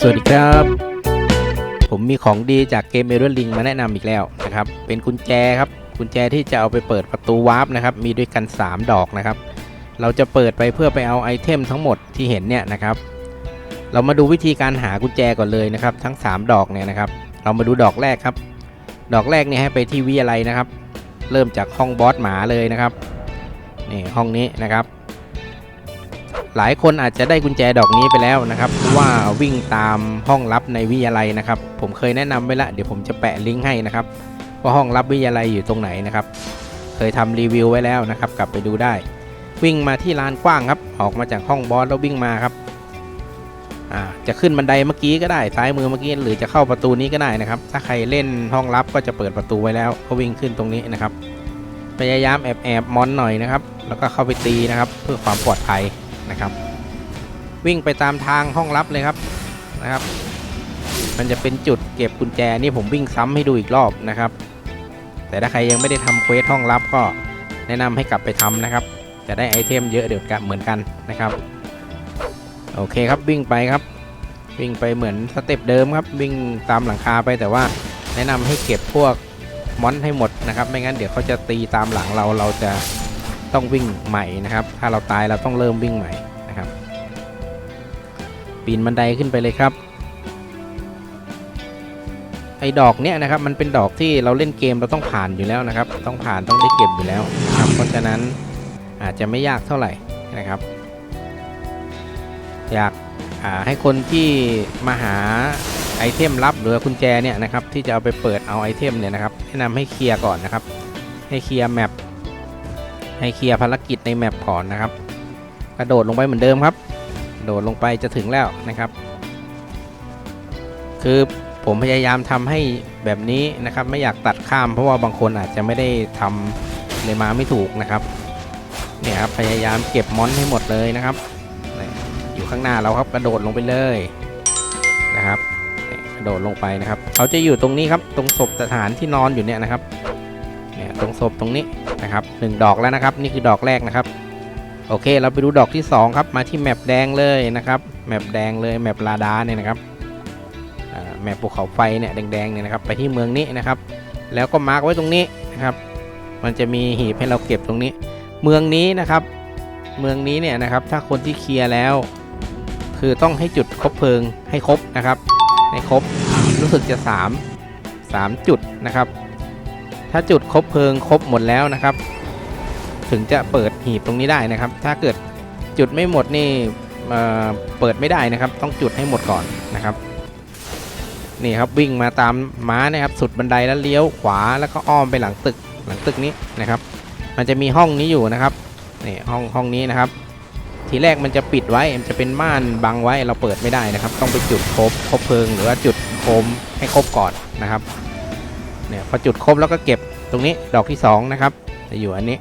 สวัสดีครับ ผมมีของดีจากเกมเม r ร์ลิงมาแนะนำอีกแล้วนะครับ เป็นกุญแจครับ กุญแจที่จะเอาไปเปิดประตูวาร์ปนะครับ มีด้วยกัน 3 ดอกนะครับ เราจะเปิดไปเพื่อไปเอาไอเทมทั้งหมดที่เห็นเนี่ยนะครับ เรามาดูวิธีการหากุญแจก่อนเลยนะครับ ทั้ง 3 ดอกเนี่ยนะครับ เรามาดูดอกแรกครับ ดอกแรกเนี่ยให้ไปที่วิทยาลัยนะครับ เริ่มจากห้องบอสหมาเลยนะครับ นี่ห้องนี้นะครับ หลายคนอาจจะได้กุญแจดอกนี้ไปแล้วนะครับว่าวิ่งตามห้องลับในวิทยาลัยนะครับ ผมเคยแนะนำไว้ละเดี๋ยวผมจะแปะลิงก์ให้นะครับว่าห้องลับวิทยาลัยอยู่ตรงไหนนะครับ เคยทำรีวิวไว้แล้วนะครับ กลับไปดูได้ วิ่งมาที่ลานกว้างครับ ออกมาจากห้องบอสแล้ววิ่งมาครับจะขึ้นบันไดเมื่อกี้ก็ได้ซ้ายมือเมื่อกี้หรือจะเข้าประตูนี้ก็ได้นะครับ ถ้าใครเล่นห้องลับก็จะเปิดประตูไว้แล้วก็วิ่งขึ้นตรงนี้นะครับพยายามแอบแอบมอนหน่อยนะครับ แล้วก็เข้าไปตีนะครับ เพื่อความปลอดภัย นะครับ วิ่งไปตามทางห้องลับเลยครับนะครับ มันจะเป็นจุดเก็บกุญแจนี่ผมวิ่งซ้ำให้ดูอีกรอบนะครับ แต่ถ้าใครยังไม่ได้ทำเควสห้องลับก็แนะนำให้กลับไปทำนะครับ จะได้ไอเทมเยอะเดี๋ยวกันเหมือนกันนะครับโอเคครับวิ่งไปครับวิ่งไปเหมือนสเต็ปเดิมครับ วิ่งตามหลังคาไปแต่ว่าแนะนำให้เก็บพวกมอนให้หมดนะครับ ไม่งั้นเดี๋ยวเขาจะตีตามหลังเราเราจะ ต้องวิ่งใหม่นะครับ ถ้าเราตายเราต้องเริ่มวิ่งใหม่นะครับ ปีนบันไดขึ้นไปเลยครับไอ้ดอกเนี้ยนะครับมันเป็นดอกที่เราเล่นเกมเราต้องผ่านอยู่แล้วนะครับ ต้องผ่านต้องได้เก็บอยู่แล้วครับเพราะฉะนั้นอาจจะไม่ยากเท่าไหร่นะครับ อยากาให้คนที่มาหาไอเทมลับหรือกุญแจเนี่ยนะครับที่จะเอาไปเปิดเอาไอเทมเนี่ยนะครับแนะนำให้เคลียร์ก่อนนะครับ ให้เคลียร์แมป ให้เคลียร์ภารกิจในแมปก่อนนะครับ กระโดดลงไปเหมือนเดิมครับ โดดลงไปจะถึงแล้วนะครับ คือผมพยายามทำให้แบบนี้นะครับ ไม่อยากตัดข้ามเพราะว่าบางคนอาจจะไม่ได้ทำเลยมาไม่ถูกนะครับเนี่ยครับพยายามเก็บมอนให้หมดเลยนะครับ อยู่ข้างหน้าเราครับกระโดดลงไปเลยนะครับกระโดดลงไปนะครับ เขาจะอยู่ตรงนี้ครับตรงศพสถานที่นอนอยู่เนี่ยนะครับ ตรงศพตรงนี้นะครับหนึ่งดอกแล้วนะครับนี่คือดอกแรกนะครับ โอเค เราไปดูดอกที่ 2 ครับ มาที่แมปแดงเลยนะครับแมปแดงเลยแมปลาดาเนี่ยนะครับแมปภูเขาไฟเนี่ยแดงๆเนี่ยนะครับไปที่เมืองนี้นะครับ แล้วก็มาร์กไว้ตรงนี้นะครับ มันจะมีหีบให้เราเก็บตรงนี้ เมืองนี้นะครับ เมืองนี้เนี่ยนะครับ ถ้าคนที่เคลียร์แล้ว คือต้องให้จุดคบเพลิงให้ครบนะครับ ให้ครบรู้สึกจะ 3 3 จุดนะครับ ถ้าจุดครบเพลิงครบหมดแล้วนะครับ ถึงจะเปิดหีบตรงนี้ได้นะครับ ถ้าเกิดจุดไม่หมดนี่เเปิดไม่ได้นะครับ ต้องจุดให้หมดก่อนนะครับนี่ครับวิ่งมาตามม้านะครับสุดบันไดแล้วเลี้ยวขวาแล้วก็อ้อมไปหลังตึกหลังตึกนี้นะครับ มันจะมีห้องนี้อยู่นะครับนี่ห้องห้องนี้นะครับ ทีแรกมันจะปิดไว้มันจะเป็นม่านบังไว้เราเปิดไม่ได้นะครับ ต้องไปจุดครบครบเพลิง หรือว่าจุดโคมให้ครบก่อนนะครับ เนี่ยพอจุดครบแล้วก็เก็บตรงนี้ดอกที่สองนะครับ จะอยู่อันนี้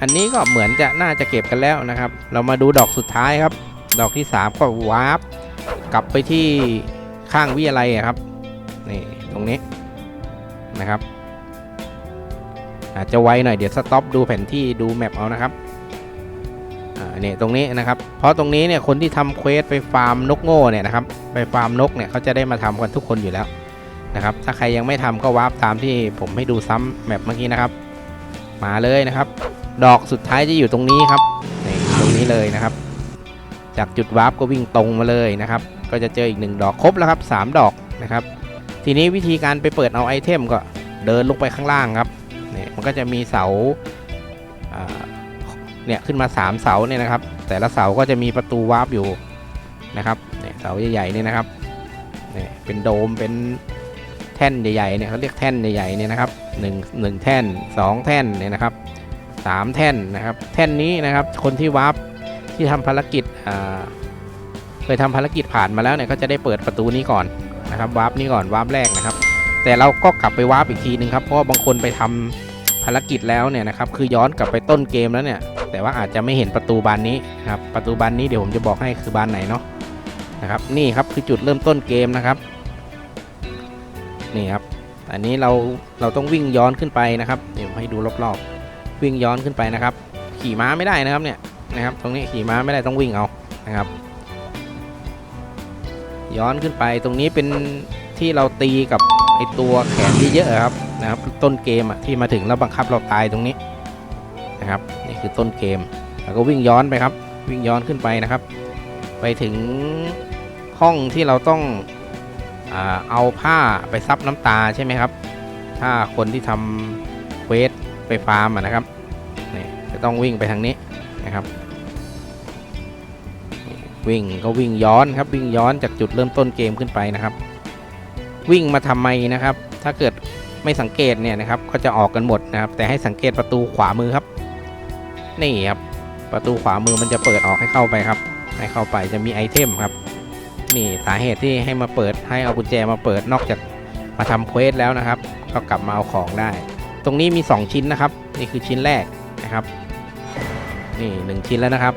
อันนี้ก็เหมือนจะน่าจะเก็บกันแล้วนะครับ เรามาดูดอกสุดท้ายครับ ดอกที่ 3 ก็วาร์ปกลับไปที่ข้างวิทยาลัยครับนี่ตรงนี้นะครับ อาจจะไวหน่อยเดี๋ยวสต็อปดูแผนที่ดูแมปเอานะครับอ่าเนี่ยตรงนี้นะครับ เพราะตรงนี้เนี่ยคนที่ทำเควสไปฟาร์มนกโง่เนี่ยนะครับ ไปฟาร์มนกเนี่ยเขาจะได้มาทำกันทุกคนอยู่แล้ว นะครับ ถ้าใครยังไม่ทำก็วาร์ปตามที่ผมให้ดูซ้ำแมปเมื่อกี้นะครับ มาเลยนะครับ ดอกสุดท้ายจะอยู่ตรงนี้ครับนี่ตรงนี้เลยนะครับ จากจุดวาร์ปก็วิ่งตรงมาเลยนะครับ ก็จะเจออีกหนึ่งดอกครบแล้วครับสามดอกนะครับ ทีนี้วิธีการไปเปิดเอาไอเทมก็เดินลงไปข้างล่างครับนี่มันก็จะมีเสาอ่าเนี่ยขึ้นมา 3 เสาเนี่ยนะครับ แต่ละเสาก็จะมีประตูวาร์ปอยู่นะครับเนี่ยเสาใหญ่ๆเนี่ยนะครับเนี่ยเป็นโดมเป็น แท่นใหญ่ๆเนี่ยเขาเรียกแท่นใหญ่ๆเนี่ยนะครับหนึ่งหนึ่งแท่นสองแท่นเนี่ยนะครับสามแท่นนะครับแท่นนี้นะครับคนที่วาร์ปที่ทำภารกิจอ่าเคยทำภารกิจผ่านมาแล้วเนี่ยก็จะได้เปิดประตูนี้ก่อนนะครับวาร์ปนี้ก่อนวาร์ปแรกนะครับ แต่เราก็กลับไปวาร์ปอีกทีนึงครับเพราะบางคนไปทำภารกิจแล้วเนี่ยนะครับคือย้อนกลับไปต้นเกมแล้วเนี่ยแต่ว่าอาจจะไม่เห็นประตูบานนี้ครับประตูบานนี้เดี๋ยวผมจะบอกให้คือบานไหนเนาะนะครับนี่ครับคือจุดเริ่มต้นเกมนะครับ นี่ครับ อันนี้เราเราต้องวิ่งย้อนขึ้นไปนะครับ เดี๋ยวให้ดูรอบๆ วิ่งย้อนขึ้นไปนะครับ ขี่ม้าไม่ได้นะครับเนี่ยนะครับ ตรงนี้ขี่ม้าไม่ได้ต้องวิ่งเอานะครับ ย้อนขึ้นไปตรงนี้เป็นที่เราตีกับไอตัวแขนเยอะๆอะครับนะครับ ต้นเกมอะที่มาถึงแล้วบังคับเราตายตรงนี้นะครับ นี่คือต้นเกม แล้วก็วิ่งย้อนไปครับ วิ่งย้อนขึ้นไปนะครับ ไปถึงห้องที่เราต้อง เอาผ้าไปซับน้ำตาใช่ไหมครับ ถ้าคนที่ทำเควสไปฟาร์มนะครับนี่จะต้องวิ่งไปทางนี้นะครับวิ่งก็วิ่งย้อนครับวิ่งย้อนจากจุดเริ่มต้นเกมขึ้นไปนะครับ วิ่งมาทำไมนะครับ ถ้าเกิดไม่สังเกตเนี่ยนะครับก็จะออกกันหมดนะครับ แต่ให้สังเกตประตูขวามือครับ นี่ครับประตูขวามือมันจะเปิดออกให้เข้าไปครับ ให้เข้าไปจะมีไอเทมครับ นี่สาเหตุที่ให้มาเปิดให้เอากุญแจมาเปิดนอกจากมาทำเควสแล้วนะครับ ก็กลับมาเอาของได้ ตรงนี้มี 2 ชิ้นนะครับ นี่คือชิ้นแรกนะครับ นี่หนึ่งชิ้นแล้วนะครับ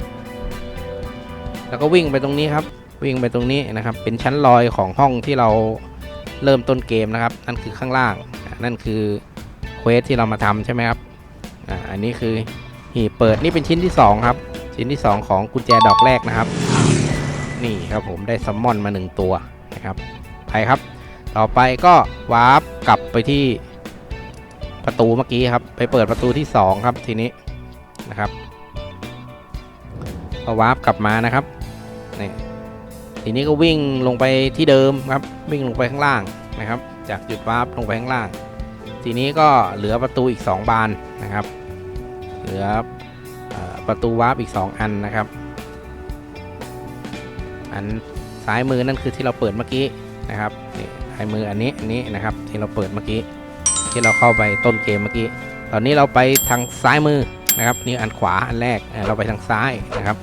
แล้วก็วิ่งไปตรงนี้ครับ วิ่งไปตรงนี้นะครับ เป็นชั้นลอยของห้องที่เราเริ่มต้นเกมนะครับ นั่นคือข้างล่าง นั่นคือเควสที่เรามาทำใช่ไหมครับอ่าอันนี้คือหีบเปิดนี่เป็นชิ้นที่สองครับ ชิ้นที่ 2 ของกุญแจดอกแรกนะครับ นี่ครับผมได้ซัมมอนมา 1 ตัวนะครับไปครับ ต่อไปก็วาร์ปกลับไปที่ประตูเมื่อกี้ครับ ไปเปิดประตูที่ 2 ครับทีนี้นะครับก็วาร์ปกลับมานะครับนี่ทีนี้ก็วิ่งลงไปที่เดิมครับวิ่งลงไปข้างล่างนะครับ จากจุดวาร์ปลงไปข้างล่าง ทีนี้ก็เหลือประตูอีก 2 บานนะครับ เหลือประตูวาร์ปอีก 2 อันนะครับ อันซ้ายมือนั่นคือที่เราเปิดเมื่อกี้นะครับนี่ซ้ายมืออันนี้อันนี้นะครับที่เราเปิดเมื่อกี้ ที่เราเข้าไปต้นเกมเมื่อกี้ ตอนนี้เราไปทางซ้ายมือนะครับนี่อันขวาอันแรกเราไปทางซ้ายนะครับ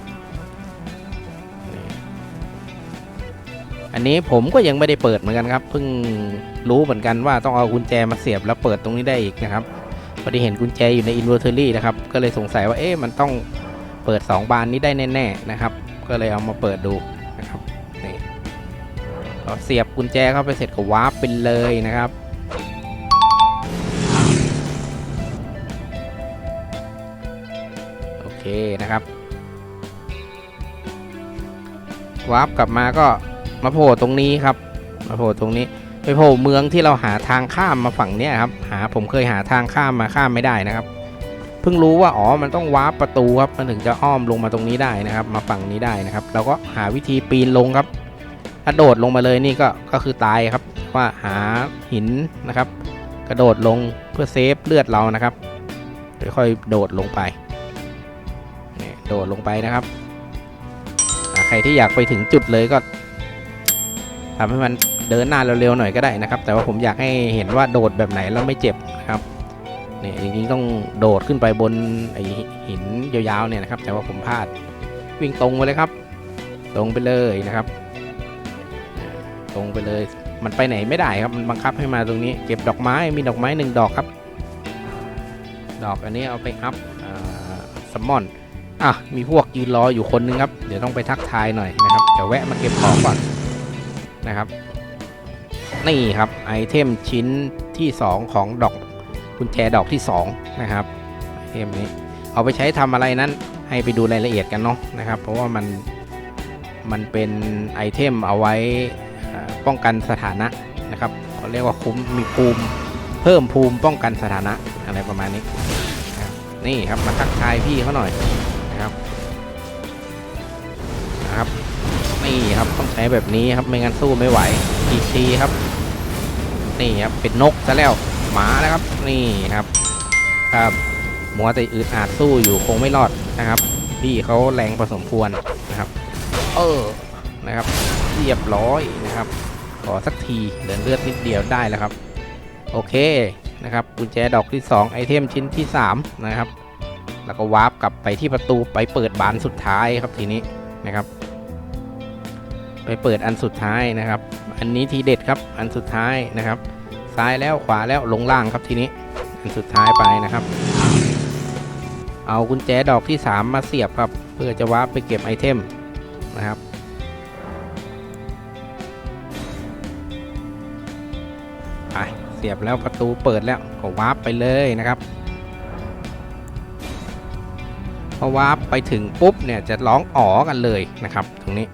อันนี้ผมก็ยังไม่ได้เปิดเหมือนกันครับเพิ่งรู้เหมือนกันว่าต้องเอากุญแจมาเสียบแล้วเปิดตรงนี้ได้อีกนะครับพอดีเห็นกุญแจอยู่ในอินเวอร์เทอรี่นะครับก็เลยสงสัยว่าเอ๊ะมันต้องเปิด 2 บานนี้ได้แน่ๆนะครับ ก็เลยเอามาเปิดดู เสียบกุญแจเข้าไปเสร็จก็วาร์ปไปเลยนะครับ โอเคนะครับ วาร์ปกลับมาก็มาโผล่ตรงนี้ครับ มาโผล่ตรงนี้ไปโผล่เมืองที่เราหาทางข้ามมาฝั่งเนี้ยครับ หาผมเคยหาทางข้ามมาข้ามไม่ได้นะครับ เพิ่งรู้ว่าอ๋อมันต้องวาร์ปประตูครับมันถึงจะอ้อมลงมาตรงนี้ได้นะครับ มาฝั่งนี้ได้นะครับ เราก็หาวิธีปีนลงครับ ถ้าโดดลงมาเลยนี่ก็ก็คือตายครับว่าหาหินนะครับ กระโดดลงเพื่อเซฟเลือดเรานะครับค่อยๆโดดลงไปนี่โดดลงไปนะครับใครที่อยากไปถึงจุดเลยก็ทำให้มันเดินหน้าเร็วๆหน่อยก็ได้นะครับ แต่ว่าผมอยากให้เห็นว่าโดดแบบไหนแล้วไม่เจ็บนะครับเนี่ยจริงๆต้องโดดขึ้นไปบนไอหินยาวๆเนี่ยนะครับ แต่ว่าผมพลาดวิ่งตรงไปเลยครับ ตรงไปเลยนะครับ ตรงไปเลย มันไปไหนไม่ได้ครับมันบังคับให้มาตรงนี้ เก็บดอกไม้มีดอกไม้หนึ่งดอกครับ ดอกอันนี้เอาไปอัพซัมอนอะมีพวกยืนรออยู่คนนึงครับ เดี๋ยวต้องไปทักทายหน่อยนะครับเดี๋ยวแวะมาเก็บของก่อนนะครับนี่ครับไอเทมชิ้นที่ 2 ของดอกกุญแจดอกที่ 2 นะครับไอเทมนี้เอาไปใช้ทำอะไรนั้น ให้ไปดูรายละเอียดกันเนาะนะครับ เพราะว่ามันมันเป็นไอเทมเอาไว้ ป้องกันสถานะนะครับเขาเรียกว่าคุ้มมีภูมิเพิ่มภูมิป้องกันสถานะอะไรประมาณนี้นี่ครับมาทักทายพี่เขาหน่อยนะครับนะครับนี่ครับต้องใช้แบบนี้ครับไม่งั้นสู้ไม่ไหวอีกทีครับ นี่ครับเป็นนกซะแล้วหมาแล้วครับนี่ครับครับมัวแต่อืดอาดสู้อยู่คงไม่รอดนะครับ พี่เขาแรงพอสมควรนะครับ เออนะครับเรียบร้อยนะครับ ขอสักทีเหลือเลือดนิดเดียวได้แล้วครับ โอเคนะครับกุญแจดอกที่ 2 ไอเทมชิ้นที่ 3 นะครับ แล้วก็วาร์ปกลับไปที่ประตูไปเปิดบานสุดท้ายครับทีนี้นะครับ ไปเปิดอันสุดท้ายนะครับ อันนี้ทีเด็ดครับอันสุดท้ายนะครับ ซ้ายแล้วขวาแล้วลงล่างครับทีนี้ อันสุดท้ายไปนะครับ เอากุญแจดอกที่ 3 มาเสียบครับ เพื่อจะวาร์ปไปเก็บไอเทมนะครับ สียบแล้วประตูเปิดแล้วก็วาร์ปไปเลยนะครับพอวาร์ปไปถึงปุ๊บเนี่ยจะร้องอ๋อกันเลยนะครับตรงนี้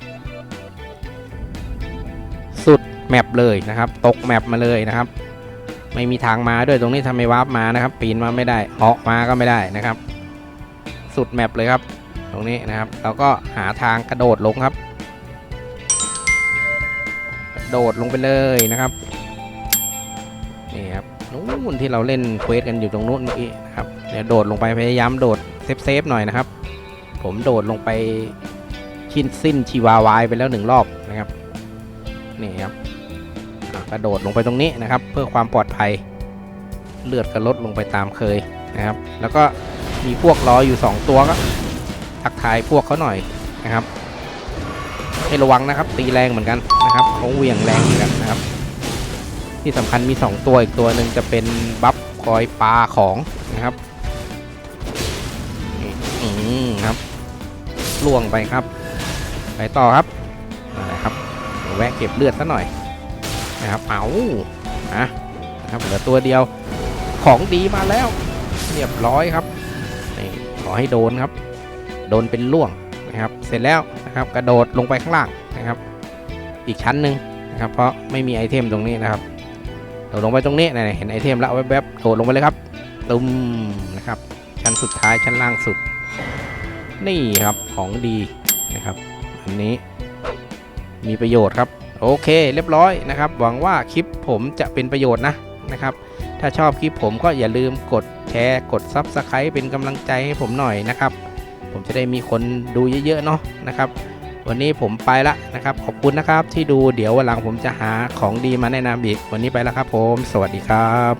สุดแมปเลยนะครับ ตกแมปมาเลยนะครับ ไม่มีทางมาด้วยตรงนี้ทำไมวาร์ปมานะครับ ปีนมาไม่ได้เหาะมาก็ไม่ได้นะครับ สุดแมปเลยครับ ตรงนี้นะครับเราก็หาทางกระโดดลงครับกระโดดลงไปเลยนะครับ นี่ครับนู่นที่เราเล่นเควสกันอยู่ตรงนู้นเมื่อกี้นะครับเดี๋ยวโดดลงไปพยายามโดดเซฟเซฟๆหน่อยนะครับ ผมโดดลงไปชิ้นสิ้นชีวาวายไปแล้วหนึ่งรอบนะครับนี่ครับกระโดดลงไปตรงนี้นะครับ เพื่อความปลอดภัยเลือดก็ลดลงไปตามเคยนะครับ แล้วก็มีพวกรออยู่ 2 ตัวก็ทักทายพวกเขาหน่อยนะครับให้ระวังนะครับตีแรงเหมือนกันนะครับเขาเหวี่ยงแรงเหมือนกันนะครับ ที่สำคัญมี 2 ตัวอีกตัวหนึ่งจะเป็นบัฟคอยปลาของนะครับอืมครับล่วงไปครับ ไปต่อครับนะครับแวะเก็บเลือดซะหน่อยนะครับเอาอะนะครับเหลือตัวเดียวของดีมาแล้วเรียบร้อยครับนี่ขอให้โดนครับ โดนเป็นล่วงนะครับเสร็จแล้วนะครับกระโดดลงไปข้างล่างนะครับ อีกชั้นหนึ่งนะครับเพราะไม่มีไอเทมตรงนี้นะครับ โดดลงไปตรงนี้นะเห็นไอเทมแล้วแวบๆโดดลงไปเลยครับตุ้มนะครับ ชั้นสุดท้ายชั้นล่างสุด นี่ครับของดีนะครับ อันนี้มีประโยชน์ครับ โอเคเรียบร้อยนะครับ หวังว่าคลิปผมจะเป็นประโยชน์นะนะครับ ถ้าชอบคลิปผมก็อย่าลืมกดแชร์กด Subscribe เป็นกำลังใจให้ผมหน่อยนะครับ ผมจะได้มีคนดูเยอะๆเนาะนะครับ วันนี้ผมไปละนะครับ ขอบคุณนะครับที่ดูเดี๋ยววันหลังผมจะหาของดีมาแนะนำอีก วันนี้ไปแล้วครับผม สวัสดีครับ